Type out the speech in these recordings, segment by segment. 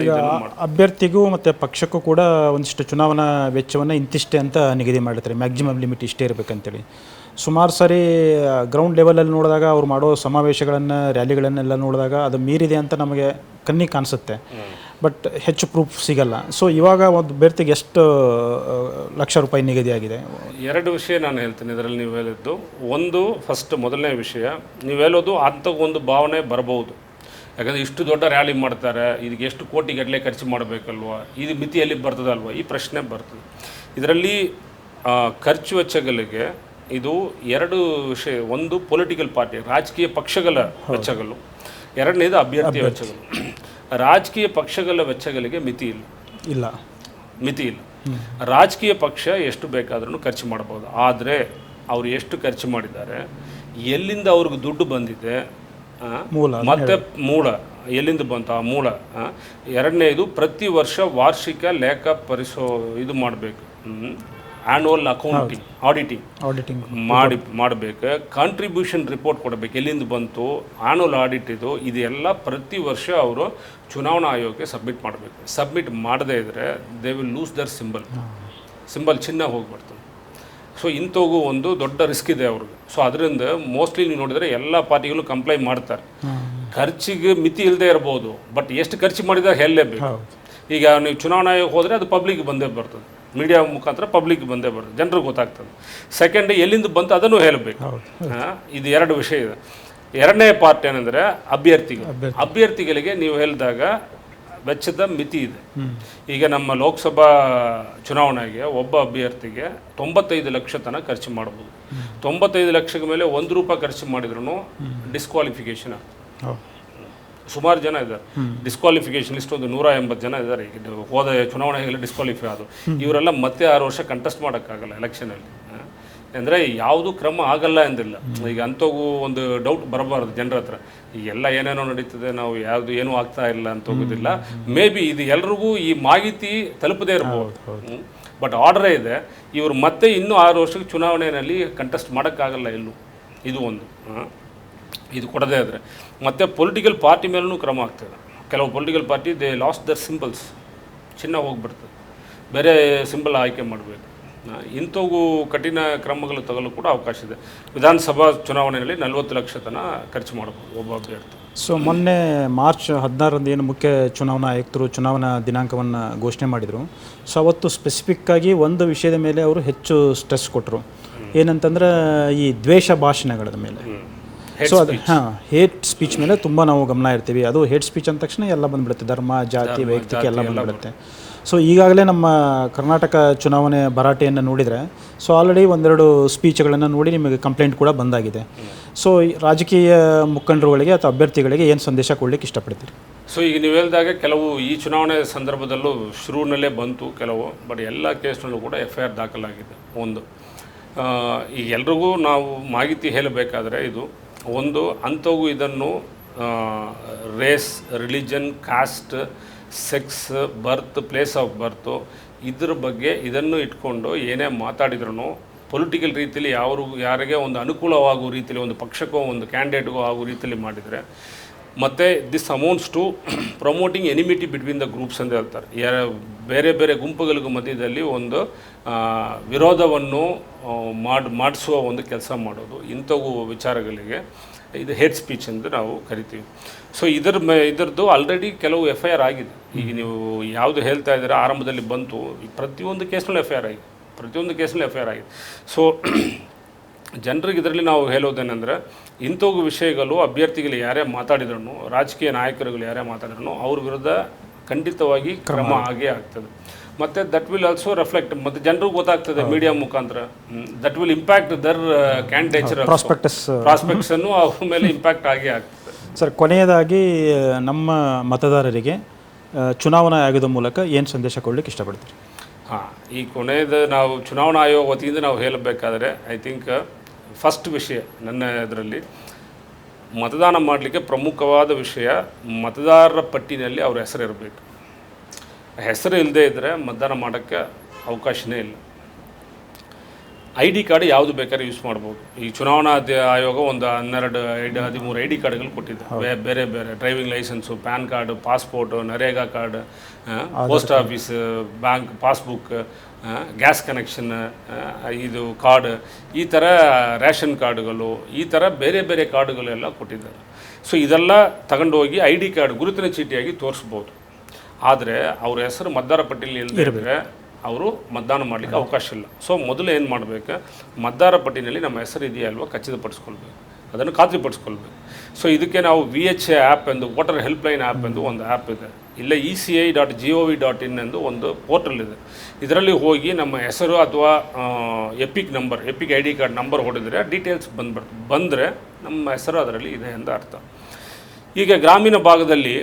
ಈಗ ಅಭ್ಯರ್ಥಿಗೂ ಮತ್ತು ಪಕ್ಷಕ್ಕೂ ಕೂಡ ಒಂದಿಷ್ಟು ಚುನಾವಣಾ ವೆಚ್ಚವನ್ನು ಇಂತಿಷ್ಟೇ ಅಂತ ನಿಗದಿ ಮಾಡಿರ್ತಾರೆ. ಮ್ಯಾಕ್ಸಿಮಮ್ ಲಿಮಿಟ್ ಇಷ್ಟೇ ಇರಬೇಕಂತೇಳಿ. ಸುಮಾರು ಸಾರಿ ಗ್ರೌಂಡ್ ಲೆವೆಲಲ್ಲಿ ನೋಡಿದಾಗ ಅವ್ರು ಮಾಡೋ ಸಮಾವೇಶಗಳನ್ನು ರ್ಯಾಲಿಗಳನ್ನೆಲ್ಲ ನೋಡಿದಾಗ ಅದು ಮೀರಿದೆ ಅಂತ ನಮಗೆ ಕಣ್ಣಿಗೆ ಕಾಣಿಸುತ್ತೆ. ಬಟ್ ಹೆಚ್ಚು ಪ್ರೂಫ್ ಸಿಗಲ್ಲ. ಸೊ ಇವಾಗ ಒಂದು ಅಭ್ಯರ್ಥಿಗೆ ಎಷ್ಟು ಲಕ್ಷ ರೂಪಾಯಿ ನಿಗದಿಯಾಗಿದೆ ಎರಡು ವಿಷಯ ನಾನು ಹೇಳ್ತೀನಿ ಇದರಲ್ಲಿ ನೀವು ಹೇಳಿದ್ದು. ಒಂದು ಫಸ್ಟ್ ಮೊದಲನೇ ವಿಷಯ. ನೀವು ಹೇಳೋದು ಅಂತ ಒಂದು ಭಾವನೆ ಬರಬಹುದು. ಯಾಕಂದರೆ ಇಷ್ಟು ದೊಡ್ಡ ರ್ಯಾಲಿ ಮಾಡ್ತಾರೆ ಇದಕ್ಕೆ ಎಷ್ಟು ಕೋಟಿ ಗಟ್ಟಲೆ ಖರ್ಚು ಮಾಡಬೇಕಲ್ವ? ಇದು ಮಿತಿಯಲ್ಲಿ ಬರ್ತದಲ್ವ? ಈ ಪ್ರಶ್ನೆ ಬರ್ತದೆ. ಇದರಲ್ಲಿ ಖರ್ಚು ವೆಚ್ಚಗಳಿಗೆ ಇದು ಎರಡು ವಿಷಯ ಒಂದು ಪೊಲಿಟಿಕಲ್ ಪಾರ್ಟಿ ರಾಜಕೀಯ ಪಕ್ಷಗಳ ವೆಚ್ಚಗಳು ಎರಡನೇದು ಅಭ್ಯರ್ಥಿ ವೆಚ್ಚಗಳು. ರಾಜಕೀಯ ಪಕ್ಷಗಳ ವೆಚ್ಚಗಳಿಗೆ ಮಿತಿ ಇಲ್ಲ. ಇಲ್ಲ. ಮಿತಿ ಇಲ್ಲ. ರಾಜಕೀಯ ಪಕ್ಷ ಎಷ್ಟು ಬೇಕಾದ್ರೂ ಖರ್ಚು ಮಾಡ್ಬೋದು. ಆದರೆ ಅವರು ಎಷ್ಟು ಖರ್ಚು ಮಾಡಿದ್ದಾರೆ ಎಲ್ಲಿಂದ ಅವ್ರಿಗೆ ದುಡ್ಡು ಬಂದಿದೆ ಮೂಲ ಮತ್ತೆ ಮೂಲ ಎಲ್ಲಿಂದ ಬಂತು ಆ ಮೂಲ ಎರಡನೇದು ಪ್ರತಿ ವರ್ಷ ವಾರ್ಷಿಕ ಲೇಖ ಪರಿಶೋ ಇದು ಮಾಡಬೇಕು. ಆ್ಯನ್ಯುವಲ್ ಅಕೌಂಟಿಂಗ್ ಆಡಿಟಿಂಗ್ ಆಡಿಟಿಂಗ್ ಮಾಡಿ ಮಾಡಬೇಕು. ಕಾಂಟ್ರಿಬ್ಯೂಷನ್ ರಿಪೋರ್ಟ್ ಕೊಡಬೇಕು. ಎಲ್ಲಿಂದ ಬಂತು ಆ್ಯನುವಲ್ ಆಡಿಟ್ ಇದು ಇದೆಲ್ಲ ಪ್ರತಿ ವರ್ಷ ಅವರು ಚುನಾವಣಾ ಆಯೋಗಕ್ಕೆ ಸಬ್ಮಿಟ್ ಮಾಡಬೇಕು. ಸಬ್ಮಿಟ್ ಮಾಡದೇ ಇದ್ದರೆ they will lose their symbol symbol ಚಿನ್ನ ಹೋಗ್ಬಿಡ್ತು ಸೊ ಇಂಥವು ಒಂದು ದೊಡ್ಡ ರಿಸ್ಕ್ ಇದೆ ಅವ್ರಿಗೆ ಸೊ ಅದರಿಂದ ಮೋಸ್ಟ್ಲಿ ನೀವು ನೋಡಿದರೆ ಎಲ್ಲ ಪಾರ್ಟಿಗಳು ಕಂಪ್ಲೈ ಮಾಡ್ತಾರೆ. ಖರ್ಚಿಗೆ ಮಿತಿ ಇಲ್ಲದೆ ಇರ್ಬೋದು. ಬಟ್ ಎಷ್ಟು ಖರ್ಚು ಮಾಡಿದಾಗ ಹೇಳಲೇಬೇಕು ಈಗ ನೀವು ಚುನಾವಣೆ ಆಯೋಗ ಹೋದರೆ ಅದು ಪಬ್ಲಿಕ್ ಬಂದೇ ಬರ್ತದೆ. ಮೀಡಿಯಾ ಮುಖಾಂತರ ಪಬ್ಲಿಕ್ ಬಂದೇ ಬರ್ತದೆ. ಜನರಿಗೆ ಗೊತ್ತಾಗ್ತದೆ. ಸೆಕೆಂಡ್ ಎಲ್ಲಿಂದ ಬಂತು ಅದನ್ನು ಹೇಳಬೇಕು. ಇದು ಎರಡು ವಿಷಯ ಇದೆ. ಎರಡನೇ ಪಾರ್ಟ್ ಏನಂದರೆ ಅಭ್ಯರ್ಥಿಗಳು. ಅಭ್ಯರ್ಥಿಗಳಿಗೆ ನೀವು ಹೇಳಿದಾಗ ವೆಚ್ಚದ ಮಿತಿ ಇದೆ. ಈಗ ನಮ್ಮ ಲೋಕಸಭಾ ಚುನಾವಣೆಗೆ ಒಬ್ಬ ಅಭ್ಯರ್ಥಿಗೆ ತೊಂಬತ್ತೈದು ಲಕ್ಷ ತನಕ ಖರ್ಚು ಮಾಡ್ಬೋದು ತೊಂಬತ್ತೈದು ಲಕ್ಷದ ಮೇಲೆ ಒಂದು ರೂಪಾಯಿ ಖರ್ಚು ಮಾಡಿದ್ರು ಡಿಸ್ಕ್ವಾಲಿಫಿಕೇಶನ್ ಹೌದು. ಸುಮಾರು ಜನ ಇದ್ದಾರೆ. ಡಿಸ್ಕ್ವಾಲಿಫಿಕೇಶನ್ ಇಷ್ಟೊಂದು ನೂರ ಎಂಬತ್ತು ಜನ ಇದ್ದಾರೆ. ಈಗ ಹೋದ ಚುನಾವಣೆಯಲ್ಲಿ ಡಿಸ್ಕ್ವಾಲಿಫೈ ಆದರು ಇವರೆಲ್ಲ ಮತ್ತೆ ಆರು ವರ್ಷ ಕಂಟೆಸ್ಟ್ ಮಾಡೋಕ್ಕಾಗಲ್ಲ ಎಲೆಕ್ಷನಲ್ಲಿ ಅಂದರೆ ಯಾವುದು ಕ್ರಮ ಆಗಲ್ಲ ಎಂದಿಲ್ಲ ಈಗ ಅಂಥವು ಒಂದು ಡೌಟ್ ಬರಬಾರ್ದು ಜನರ ಹತ್ರ. ಎಲ್ಲ ಏನೇನೋ ನಡೀತದೆ ನಾವು ಯಾವುದು ಏನೂ ಆಗ್ತಾ ಇಲ್ಲ ಅಂತ ಹೋಗೋದಿಲ್ಲ. ಮೇ ಬಿ ಇದು ಎಲ್ರಿಗೂ ಈ ಮಾಹಿತಿ ತಲುಪದೇ ಇರಬಹುದು ಬಟ್ ಆರ್ಡರೇ ಇದೆ. ಇವರು ಮತ್ತೆ ಇನ್ನೂ ಆರು ವರ್ಷಕ್ಕೆ ಚುನಾವಣೆಯಲ್ಲಿ ಕಂಟೆಸ್ಟ್ ಮಾಡೋಕ್ಕಾಗಲ್ಲ ಎಲ್ಲೂ. ಇದು ಒಂದು. ಹಾಂ ಇದು ಕೊಡದೇ ಆದರೆ. ಮತ್ತು ಪೊಲಿಟಿಕಲ್ ಪಾರ್ಟಿ ಮೇಲೂ ಕ್ರಮ ಆಗ್ತದೆ. ಕೆಲವು political party they lost their symbols ಚಿನ್ನ ಹೋಗ್ಬಿಡ್ತದೆ. ಬೇರೆ ಸಿಂಬಲ್ ಆಯ್ಕೆ ಮಾಡಬೇಕು. ಇಂಥವು ಕಠಿಣ ಕ್ರಮಗಳು ತಗೊಳ್ಳಲು ಕೂಡ ಅವಕಾಶ ಇದೆ. ವಿಧಾನಸಭಾ ಚುನಾವಣೆಯಲ್ಲಿ ನಲವತ್ತು ಲಕ್ಷ ತನ ಖರ್ಚು ಮಾಡಬಹುದು ಒಬ್ಬ ಅಭ್ಯರ್ಥಿ. ಸೊ ಮೊನ್ನೆ ಮಾರ್ಚ್ ಹದಿನಾರರಂದು ಏನು ಮುಖ್ಯ ಚುನಾವಣಾ ಆಯುಕ್ತರು ಚುನಾವಣಾ ದಿನಾಂಕವನ್ನು ಘೋಷಣೆ ಮಾಡಿದರು. ಸೊ ಅವತ್ತು ಸ್ಪೆಸಿಫಿಕ್ಕಾಗಿ ಒಂದು ವಿಷಯದ ಮೇಲೆ ಅವರು ಹೆಚ್ಚು ಸ್ಟ್ರೆಸ್ ಕೊಟ್ಟರು ಏನಂತಂದ್ರೆ ಈ ದ್ವೇಷ ಭಾಷಣಗಳ ಮೇಲೆ. ಸೊ ಅದು ಹಾಂ ಹೇಟ್ ಸ್ಪೀಚ್ ಮೇಲೆ ತುಂಬ ನಾವು ಗಮನ ಇರ್ತೀವಿ ಅದು ಹೇಟ್ ಸ್ಪೀಚ್ ಅಂದ ತಕ್ಷಣ ಎಲ್ಲ ಬಂದ್ಬಿಡುತ್ತೆ. ಧರ್ಮ ಜಾತಿ ವೈಯಕ್ತಿಕ ಎಲ್ಲ ಬಂದ್ಬಿಡುತ್ತೆ. ಸೊ ಈಗಾಗಲೇ ನಮ್ಮ ಕರ್ನಾಟಕ ಚುನಾವಣೆ ಭರಾಟೆಯನ್ನು ನೋಡಿದರೆ ಸೊ ಆಲ್ರೆಡಿ ಒಂದೆರಡು ಸ್ಪೀಚ್ಗಳನ್ನು ನೋಡಿ ನಿಮಗೆ ಕಂಪ್ಲೇಂಟ್ ಕೂಡ ಬಂದಾಗಿದೆ. ಸೊ ಈ ರಾಜಕೀಯ ಮುಖಂಡರುಗಳಿಗೆ ಅಥವಾ ಅಭ್ಯರ್ಥಿಗಳಿಗೆ ಏನು ಸಂದೇಶ ಕೊಡಲಿಕ್ಕೆ ಇಷ್ಟಪಡ್ತೀರಿ? ಸೊ ಈಗ ನೀವು ಹೇಳಿದಾಗ ಕೆಲವು ಈ ಚುನಾವಣೆ ಸಂದರ್ಭದಲ್ಲೂ ಶುರುವಿನಲ್ಲೇ ಬಂತು ಕೆಲವು ಬಟ್ ಎಲ್ಲ ಕೇಸ್ನಲ್ಲೂ ಕೂಡ ಎಫ್ ಐ ಆರ್ ದಾಖಲಾಗಿದೆ. ಒಂದು. ಈಗ ಎಲ್ರಿಗೂ ನಾವು ಮಾಹಿತಿ ಹೇಳಬೇಕಾದ್ರೆ ಇದು, ಒಂದು, ಅಂಥವು ಇದನ್ನು race religion caste sex birth place of birth ಇದ್ರ ಬಗ್ಗೆ ಇದನ್ನು ಇಟ್ಕೊಂಡು ಏನೇ ಮಾತಾಡಿದ್ರು ಪೊಲಿಟಿಕಲ್ ರೀತಿಯಲ್ಲಿ ಯಾರು ಯಾರಿಗೆ ಒಂದು ಅನುಕೂಲವಾಗುವ ರೀತಿಯಲ್ಲಿ ಒಂದು ಪಕ್ಷಕ್ಕೋ ಒಂದು ಕ್ಯಾಂಡಿಡೇಟ್ಗೋ ಆಗೋ ರೀತಿಯಲ್ಲಿ ಮಾಡಿದರೆ ಮತ್ತು this amounts to promoting enmity between the groups ಅಂತ ಹೇಳ್ತಾರೆ. ಯಾರ ಬೇರೆ ಬೇರೆ ಗುಂಪುಗಳಿಗೂ ಮಧ್ಯದಲ್ಲಿ ಒಂದು ವಿರೋಧವನ್ನು ಮಾಡ್ ಮಾಡಿಸುವ ಒಂದು ಕೆಲಸ ಮಾಡೋದು. ಇಂಥವು ವಿಚಾರಗಳಿಗೆ ಇದು ಹೆಡ್ ಸ್ಪೀಚ್ ಎಂದು ನಾವು ಕರಿತೀವಿ. ಸೊ ಇದರ ಮೇ ಇದರದ್ದು ಆಲ್ರೆಡಿ ಕೆಲವು ಎಫ್ ಐ ಆರ್ ಆಗಿದೆ. ಈಗ ನೀವು ಯಾವುದು ಹೇಳ್ತಾ ಇದ್ದೀರಾ ಆರಂಭದಲ್ಲಿ ಬಂತು. ಪ್ರತಿಯೊಂದು ಕೇಸ್ನಲ್ಲೂ ಎಫ್ ಐ ಆರ್ ಆಗಿದೆ. ಪ್ರತಿಯೊಂದು ಕೇಸ್ನಲ್ಲೂ ಎಫ್ ಐ ಆರ್ ಆಗಿದೆ. ಸೊ ಜನರಿಗೆ ಇದರಲ್ಲಿ ನಾವು ಹೇಳೋದೇನೆಂದರೆ ಇಂಥವು ವಿಷಯಗಳು ಅಭ್ಯರ್ಥಿಗಳು ಯಾರೇ ಮಾತಾಡಿದ್ರು ರಾಜಕೀಯ ನಾಯಕರುಗಳು ಯಾರೇ ಮಾತಾಡಿದ್ರು ಅವ್ರ ವಿರುದ್ಧ ಖಂಡಿತವಾಗಿ ಕ್ರಮ. ಆಗೇ ಆಗ್ತದೆ. ಮತ್ತು ದಟ್ ವಿಲ್ ಆಲ್ಸೋ ರೆಫ್ಲೆಕ್ಟ್ ಮತ್ತು ಜನರಿಗೆ ಗೊತ್ತಾಗ್ತದೆ ಮೀಡಿಯಾ ಮುಖಾಂತರ. That will impact their candidature prospectus ಪ್ರಾಸ್ಪೆಕ್ಟ್ಸನ್ನು ಅವ್ರ ಮೇಲೆ ಇಂಪ್ಯಾಕ್ಟ್ ಆಗೇ ಆಗ್ತದೆ. ಸರ್ ಕೊನೆಯದಾಗಿ ನಮ್ಮ ಮತದಾರರಿಗೆ ಚುನಾವಣಾ ಆಯೋಗದ ಮೂಲಕ ಏನು ಸಂದೇಶ ಕೊಡಲಿಕ್ಕೆ ಇಷ್ಟಪಡ್ತೀರಿ? ಹಾಂ ಈ ಕೊನೆಯದು ನಾವು ಚುನಾವಣಾ ಆಯೋಗ ವತಿಯಿಂದ ನಾವು ಹೇಳಬೇಕಾದ್ರೆ ಐ ಥಿಂಕ್ ಫಸ್ಟ್ ವಿಷಯ ನನ್ನ ಇದರಲ್ಲಿ, ಮತದಾನ ಮಾಡಲಿಕ್ಕೆ ಪ್ರಮುಖವಾದ ವಿಷಯ ಮತದಾರರ ಪಟ್ಟಿನಲ್ಲಿ ಅವ್ರ ಹೆಸರು ಇರಬೇಕು ಹೆಸರು ಇಲ್ಲದೇ ಇದ್ದರೆ ಮತದಾನ ಮಾಡೋಕ್ಕೆ ಅವಕಾಶನೇ ಇಲ್ಲ. ಐ ಡಿ ಕಾರ್ಡ್ ಯಾವುದು ಬೇಕಾದ್ರೆ ಯೂಸ್ ಮಾಡ್ಬೋದು. ಈ ಚುನಾವಣಾ ಆಯೋಗ ಒಂದು ಹನ್ನೆರಡು ಐದು ಹದಿಮೂರು ಐ ಡಿ ಕಾರ್ಡ್ಗಳು ಕೊಟ್ಟಿದ್ದೆ ಬೇ- ಬೇರೆ ಬೇರೆ driving licence pan card passport NREGA card post office bank passbook gas connection ಇದು ಕಾರ್ಡ್ ಈ ಥರ ರೇಷನ್ ಕಾರ್ಡುಗಳು ಈ ಥರ ಬೇರೆ ಬೇರೆ ಕಾರ್ಡುಗಳೆಲ್ಲ ಕೊಟ್ಟಿದ್ದಾರೆ. ಸೊ ಇದೆಲ್ಲ ತಗೊಂಡೋಗಿ ಐ ಡಿ ಕಾರ್ಡ್ ಗುರುತಿನ ಚೀಟಿಯಾಗಿ ತೋರಿಸ್ಬೋದು. ಆದರೆ ಅವ್ರ ಹೆಸರು ಮತದಾರ ಪಟ್ಟಿಯಲ್ಲಿ ಇಲ್ಲದಿದ್ರೆ ಅವರು ಮತದಾನ ಮಾಡಲಿಕ್ಕೆ ಅವಕಾಶ ಇಲ್ಲ. ಸೊ ಮೊದಲು ಏನು ಮಾಡಬೇಕು? ಮತದಾರ ಪಟ್ಟಿನಲ್ಲಿ ನಮ್ಮ ಹೆಸರು ಇದೆಯಾ ಅಲ್ವಾ? ಖಚಿತಪಡಿಸ್ಕೊಳ್ಬೇಕು. ಅದನ್ನು ಖಾತ್ರಿಪಡಿಸ್ಕೊಳ್ಬೇಕು. ಸೊ ಇದಕ್ಕೆ ನಾವು ವಿ ಎಚ್ ಎ ಆ್ಯಪ್ ಎಂದು ವೋಟರ್ ಹೆಲ್ಪ್ಲೈನ್ ಆ್ಯಪ್ ಎಂದು ಒಂದು ಆ್ಯಪ್ ಇದೆ. ಇಲ್ಲ E C I dot G O V dot in ಎಂದು ಒಂದು ಪೋರ್ಟಲ್ ಇದೆ. ಇದರಲ್ಲಿ ಹೋಗಿ ನಮ್ಮ ಹೆಸರು ಅಥವಾ EPIC number EPIC I D card number ಹೊಡೆದರೆ details ಬಂದ್ಬಿಡ್ತು. ಬಂದರೆ ನಮ್ಮ ಹೆಸರು ಅದರಲ್ಲಿ ಇದೆ ಎಂದು ಅರ್ಥ. ಈಗ ಗ್ರಾಮೀಣ ಭಾಗದಲ್ಲಿ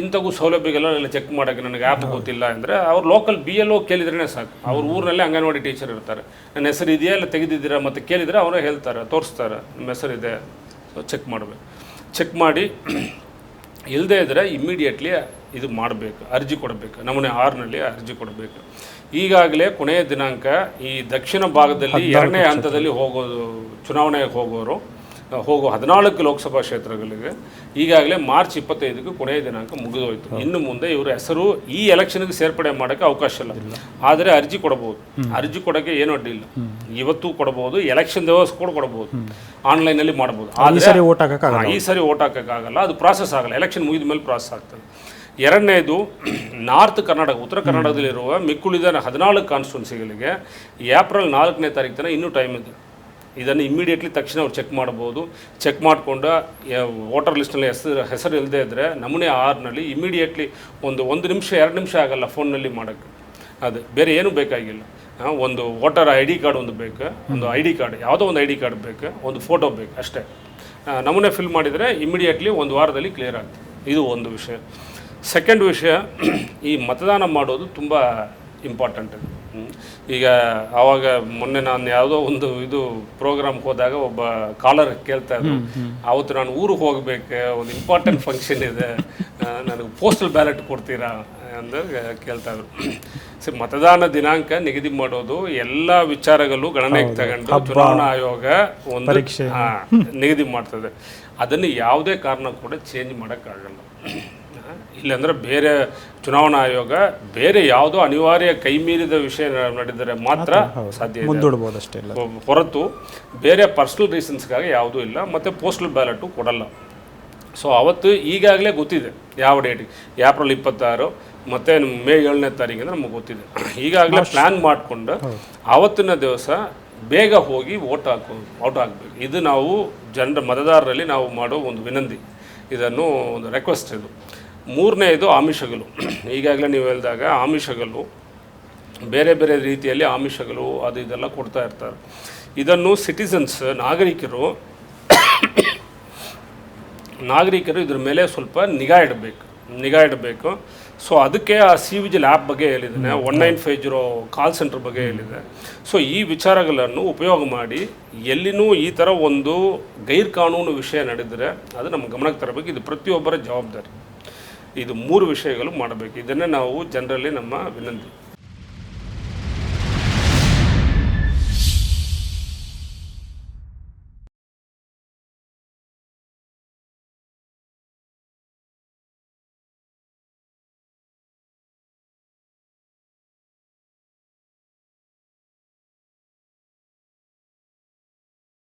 ಇಂಥವು ಸೌಲಭ್ಯಗಳೆಲ್ಲ ಚೆಕ್ ಮಾಡೋಕ್ಕೆ ನನಗೆ ಆ್ಯಪ್ ಗೊತ್ತಿಲ್ಲ ಅಂದರೆ ಅವ್ರು ಲೋಕಲ್ ಬಿ ಎಲ್ ಒ ಕೇಳಿದ್ರೇ ಸಾಕು. ಅವ್ರ ಊರಿನಲ್ಲೇ ಅಂಗನವಾಡಿ ಟೀಚರ್ ಇರ್ತಾರೆ. ನನ್ನ ಹೆಸರು ಇದೆಯಾ? ಇಲ್ಲ ತೆಗೆದಿದ್ದೀರಾ? ಮತ್ತು ಕೇಳಿದರೆ ಅವರೇ ಹೇಳ್ತಾರೆ ತೋರಿಸ್ತಾರೆ ನಿಮ್ಮ ಹೆಸರಿದೆ ಸೊ ಚೆಕ್ ಮಾಡಬೇಕು. ಚೆಕ್ ಮಾಡಿ ಇಲ್ಲದೇ ಇದ್ದರೆ ಇಮ್ಮಿಡಿಯೇಟ್ಲಿ ಇದು ಮಾಡಬೇಕು ಅರ್ಜಿ ಕೊಡಬೇಕು. ನಮೂನೆ ಆರ್ನಲ್ಲಿ ಅರ್ಜಿ ಕೊಡಬೇಕು. ಈಗಾಗಲೇ ಕೊನೆಯ ದಿನಾಂಕ ಈ ದಕ್ಷಿಣ ಭಾಗದಲ್ಲಿ ಎರಡನೇ ಹಂತದಲ್ಲಿ ಹೋಗೋದು ಚುನಾವಣೆಗೆ ಹೋಗೋರು ಹೋಗೋ ಹದಿನಾಲ್ಕು ಲೋಕಸಭಾ ಕ್ಷೇತ್ರಗಳಿಗೆ ಈಗಾಗಲೇ ಮಾರ್ಚ್ ಇಪ್ಪತ್ತೈದಕ್ಕೆ ಕೊನೆಯ ದಿನಾಂಕ ಮುಗಿದೋಯ್ತು. ಇನ್ನು ಮುಂದೆ ಇವರ ಹೆಸರು ಈ ಎಲೆಕ್ಷನ್ಗೆ ಸೇರ್ಪಡೆ ಮಾಡೋಕ್ಕೆ ಅವಕಾಶ ಇಲ್ಲ. ಆದರೆ ಅರ್ಜಿ ಕೊಡಬಹುದು. ಅರ್ಜಿ ಕೊಡೋಕ್ಕೆ ಏನು ಅಡ್ಡಿ ಇಲ್ಲ. ಇವತ್ತು ಕೊಡಬಹುದು ಎಲೆಕ್ಷನ್ ದಿವಸ ಕೂಡ ಕೊಡಬಹುದು. ಆನ್ಲೈನಲ್ಲಿ ಮಾಡಬಹುದು ಈ ಆದರೆ ಸರಿ ಓಟ್ ಹಾಕಕ್ಕಾಗಲ್ಲ? ಈ ಸರಿ ಓಟ್ ಹಾಕೋಕ್ಕಾಗಲ್ಲ. ಅದು ಪ್ರಾಸೆಸ್ ಆಗಲ್ಲ. ಎಲೆಕ್ಷನ್ ಮುಗಿದ ಮೇಲೆ ಪ್ರಾಸೆಸ್ ಆಗ್ತದೆ. ಎರಡನೇದು ನಾರ್ತ್ ಕರ್ನಾಟಕ ಉತ್ತರ ಕರ್ನಾಟಕದಲ್ಲಿರುವ ಮಿಕ್ಕುಳಿದ ಹದಿನಾಲ್ಕು ಕಾನ್ಸ್ಟಿಟ್ಯೂನ್ಸಿಗಳಿಗೆ ಏಪ್ರಿಲ್ ನಾಲ್ಕನೇ ತಾರೀಕು ತನಕ ಇನ್ನೂ ಟೈಮ್ ಇದೆ. ಇದನ್ನು ಇಮ್ಮಿಡಿಯೇಟ್ಲಿ ತಕ್ಷಣ ಅವ್ರು ಚೆಕ್ ಮಾಡ್ಬೋದು. ಚೆಕ್ ಮಾಡಿಕೊಂಡು ವೋಟರ್ ಲಿಸ್ಟ್ನಲ್ಲಿ ಹೆಸರು ಹೆಸರು ಇಲ್ಲದೆ ಇದ್ದರೆ ನಮೂನೆ ಆರ್ನಲ್ಲಿ ಇಮ್ಮಿಡಿಯೇಟ್ಲಿ ಒಂದು ಒಂದು ನಿಮಿಷ, ಎರಡು ನಿಮಿಷ ಆಗಲ್ಲ ಫೋನ್ನಲ್ಲಿ ಮಾಡೋಕ್ಕೆ. ಅದು, ಬೇರೆ ಏನೂ ಬೇಕಾಗಿಲ್ಲ. ಒಂದು ವೋಟರ್ ಐ ಡಿ ಕಾರ್ಡ್ ಒಂದು ಬೇಕು, ಒಂದು ಐ ಡಿ ಕಾರ್ಡ್ ಯಾವುದೋ ಒಂದು ಐ ಡಿ ಕಾರ್ಡ್ ಬೇಕು, ಒಂದು ಫೋಟೋ ಬೇಕು, ಅಷ್ಟೇ. ನಮೂನೆ ಫಿಲ್ ಮಾಡಿದರೆ ಇಮ್ಮಿಡಿಯೇಟ್ಲಿ ಒಂದು ವಾರದಲ್ಲಿ ಕ್ಲಿಯರ್ ಆಗ್ತದೆ ಇದು ಒಂದು ವಿಷಯ. ಸೆಕೆಂಡ್ ವಿಷಯ, ಈ ಮತದಾನ ಮಾಡೋದು ತುಂಬ ಇಂಪಾರ್ಟೆಂಟ್. ಈಗ ಆವಾಗ ಮೊನ್ನೆ ನಾನು ಯಾವುದೋ ಒಂದು ಇದು ಪ್ರೋಗ್ರಾಮ್ಗೆ ಹೋದಾಗ ಒಬ್ಬ ಕಾಲರ್ ಕೇಳ್ತಾ ಇದ್ರು. ಅವತ್ತು ನಾನು ಊರಿಗೆ ಹೋಗ್ಬೇಕು ಒಂದು ಇಂಪಾರ್ಟೆಂಟ್ ಫಂಕ್ಷನ್ ಇದೆ. ನನಗೆ ಪೋಸ್ಟಲ್ ಬ್ಯಾಲೆಟ್ ಕೊಡ್ತೀರಾ? ಅಂತ ಕೇಳ್ತಾ ಇದ್ರು. ಸರಿ ಮತದಾನ ದಿನಾಂಕ ನಿಗದಿ ಮಾಡೋದು ಎಲ್ಲ ವಿಚಾರಗಳು ಗಣನೆಗೆ ತಗೊಂಡು ಚುನಾವಣಾ ಆಯೋಗ ಒಂದು. ನಿಗದಿ ಮಾಡ್ತದೆ. ಅದನ್ನು ಯಾವುದೇ ಕಾರಣ ಕೂಡ ಚೇಂಜ್ ಮಾಡೋಕ್ಕಾಗಲ್ಲ. ಇಲ್ಲಾಂದ್ರೆ ಬೇರೆ ಚುನಾವಣಾ ಆಯೋಗ ಬೇರೆ ಯಾವುದೋ ಅನಿವಾರ್ಯ ಕೈ ಮೀರಿದ ವಿಷಯ ನಡೆದರೆ ಮಾತ್ರ ಸಾಧ್ಯ ಅಷ್ಟೇ ಹೊರತು ಬೇರೆ ಪರ್ಸ್ನಲ್ ರೀಸನ್ಸ್ಗಾಗಿ ಯಾವುದೂ ಇಲ್ಲ ಮತ್ತು ಪೋಸ್ಟಲ್ ಬ್ಯಾಲೆಟು ಕೊಡಲ್ಲ. ಸೊ ಅವತ್ತು ಈಗಾಗಲೇ ಗೊತ್ತಿದೆ ಯಾವ ಡೇಟಿಗೆ ಏಪ್ರಿಲ್ ಇಪ್ಪತ್ತಾರು ಮತ್ತು ಮೇ ಏಳನೇ ತಾರೀಕಿಂದ ನಮಗೆ ಗೊತ್ತಿದೆ. ಈಗಾಗಲೇ ಪ್ಲ್ಯಾನ್ ಮಾಡಿಕೊಂಡು ಆವತ್ತಿನ ದಿವಸ ಬೇಗ ಹೋಗಿ ವೋಟ್ ಹಾಕೋ ಔಟ್ ಹಾಕಬೇಕು ಇದು ನಾವು ಜನರ ಮತದಾರರಲ್ಲಿ ನಾವು ಮಾಡೋ ಒಂದು ವಿನಂತಿ. ಇದನ್ನು ಒಂದು ರಿಕ್ವೆಸ್ಟ್ ಇದು. ಮೂರನೇದು ಆಮಿಷಗಳು ಈಗಾಗಲೇ ನೀವು ಹೇಳಿದಾಗ ಆಮಿಷಗಳು ಬೇರೆ ಬೇರೆ ರೀತಿಯಲ್ಲಿ ಆಮಿಷಗಳು ಅದು ಇದೆಲ್ಲ ಕೊಡ್ತಾ ಇರ್ತಾರೆ. ಇದನ್ನು ಸಿಟಿಸನ್ಸ್ ನಾಗರಿಕರು ನಾಗರಿಕರು ಇದ್ರ ಮೇಲೆ ಸ್ವಲ್ಪ ನಿಗಾ ಇಡಬೇಕು ನಿಗಾ ಇಡಬೇಕು. ಸೊ ಅದಕ್ಕೆ ಆ ಸಿ ವಿಜಿಲ್ ಆ್ಯಪ್ ಬಗ್ಗೆ ಹೇಳಿದ್ದೇನೆ one nine five zero call centre ಬಗ್ಗೆ ಹೇಳಿದೆ ಸೊ ಈ ವಿಚಾರಗಳನ್ನು ಉಪಯೋಗ ಮಾಡಿ ಎಲ್ಲಿನೂ ಈ ಥರ ಒಂದು ಗೈರ್ ಕಾನೂನು ವಿಷಯ ನಡೆದರೆ ಅದು ನಮ್ಮ ಗಮನಕ್ಕೆ ತರಬೇಕು. ಇದು ಪ್ರತಿಯೊಬ್ಬರ ಜವಾಬ್ದಾರಿ. ಇದು ಮೂರು ವಿಷಯಗಳು ಮಾಡಬೇಕು. ಇದನ್ನೇ ನಾವು ಜನರಲ್ಲಿ ನಮ್ಮ ವಿನಂತಿ.